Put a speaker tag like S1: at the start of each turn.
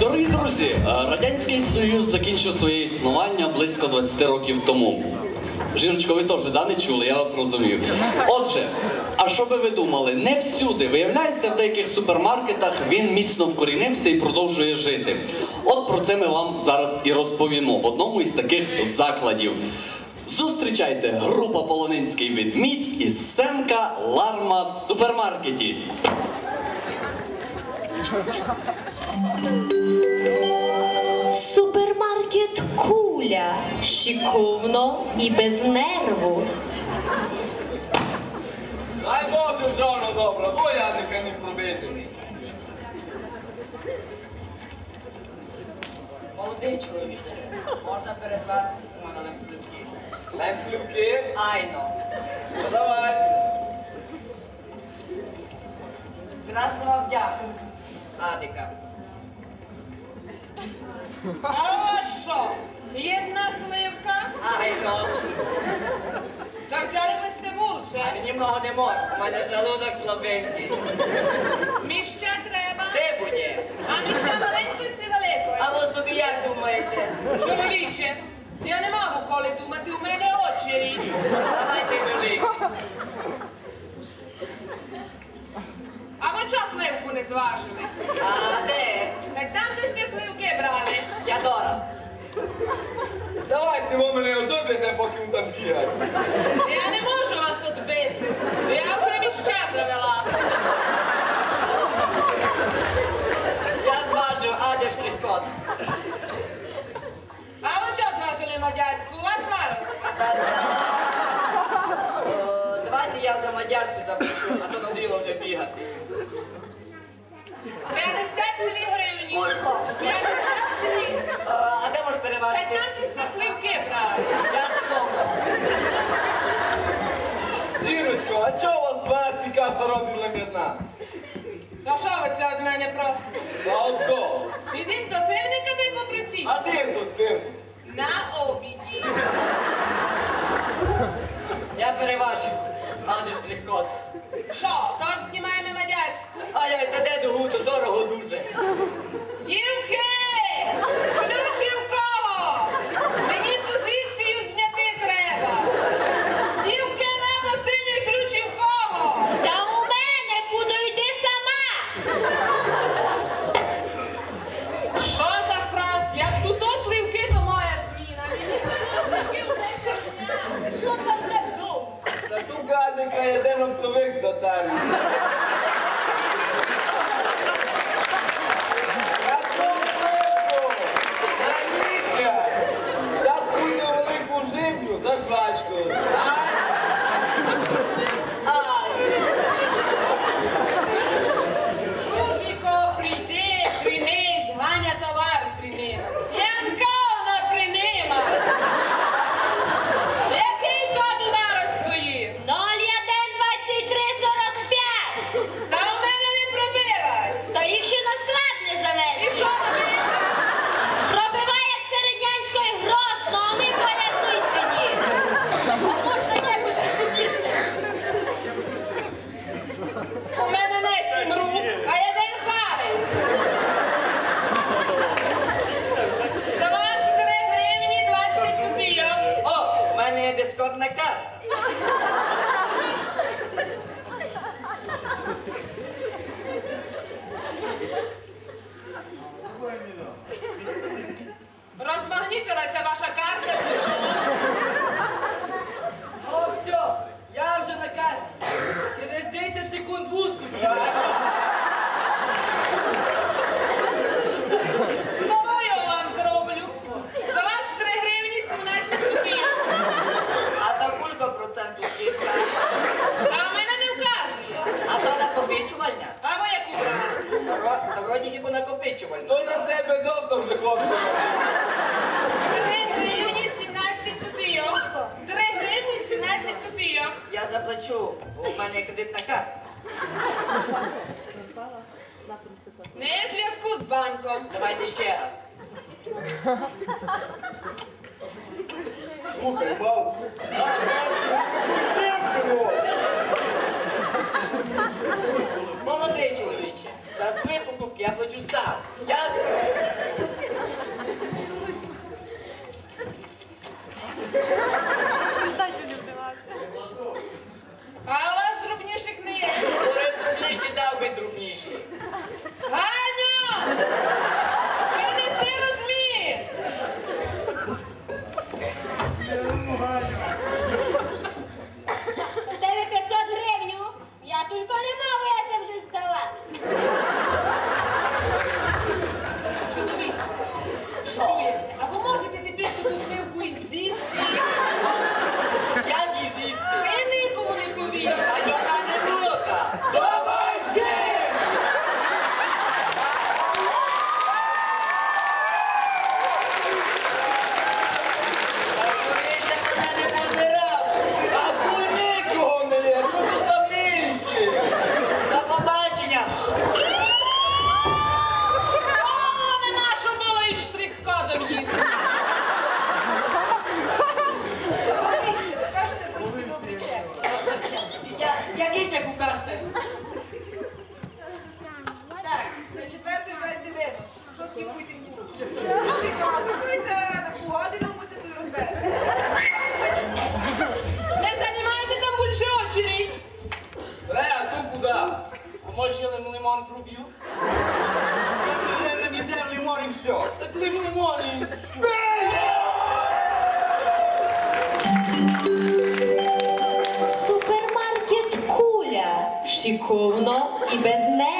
S1: Дорогі друзі, е, Радянський Союз закінчив своє існування близько 20 років тому. Жіночко, ви теж да, не чули, я вас розумів. Отже, а що би ви думали, не всюди, виявляється, в деяких супермаркетах він міцно вкорінився і продовжує жити. От про це ми вам зараз і розповімо в одному із таких закладів. Зустрічайте група Полонинський ведмідь і сценка Ларма в супермаркеті.
S2: Супермаркет куля, шиковно і без нерву.
S3: Дай Боже, жоно добра, бо я нехай не пробити.
S4: Молодий чоловіче, можна перед вас налив слідки.
S3: Леп слюбки?
S4: Айно.
S3: Ну давай.
S4: Красно вам дякую. Адика.
S5: А у вас що? Єдна сливка?
S4: Айно.
S5: Та взяли сте більше.
S4: А мені много не можеш, у мене желудок слабенький.
S5: Міща треба.
S4: Де буде?
S5: А міща маленької чи великої?
S4: А ви собі як думаєте?
S5: Чоловіче, я не можу коли думати, у мене очері.
S4: Давайте великі.
S5: А ви чого сливку не зважили?
S4: А де?
S5: Так там, десь сте сливки брали.
S4: Я дораз.
S3: Давайте ви мене одобрите, поки він там бігає.
S5: Я не можу вас відбити. Я вже міща завела.
S4: Я зважив, а де штрих-код?
S5: А ви чого зважили мадярську? У вас варовська.
S4: Та-да. О, Давайте я за мадярську запишу, а то надоїло вже бігати.
S5: 52 гривні.
S4: Кулько.
S5: 52.
S4: О, А де можеш
S5: Так
S4: переважити?
S5: там, де сте сливки брали.
S4: Я ж кому.
S3: Жіночко, а чого у вас 12 каса робить для м'ятна?
S5: А що ви це від мене просите?
S3: На одно.
S5: Ідіть до пивника та й попросіть.
S3: А ти як тут спив?
S5: На обіді.
S4: Я переважив, а де штрих-код?
S5: Що, тож знімаємо мадярську?
S4: Ай-ай, та де до гуто, дорого дуже.
S5: Дівки!
S3: everybody. Хлопче.
S5: 3 гривні 17 копійок. 3 гривні 17 копійок.
S4: Я заплачу. У мене є кредитна карта.
S5: Не зв'язку з банком.
S4: Давайте ще раз.
S3: Слухай, бал.
S4: Молодий чоловіче, за свої покупки я плачу сам. Ясно?
S2: Шиковно і без нерву.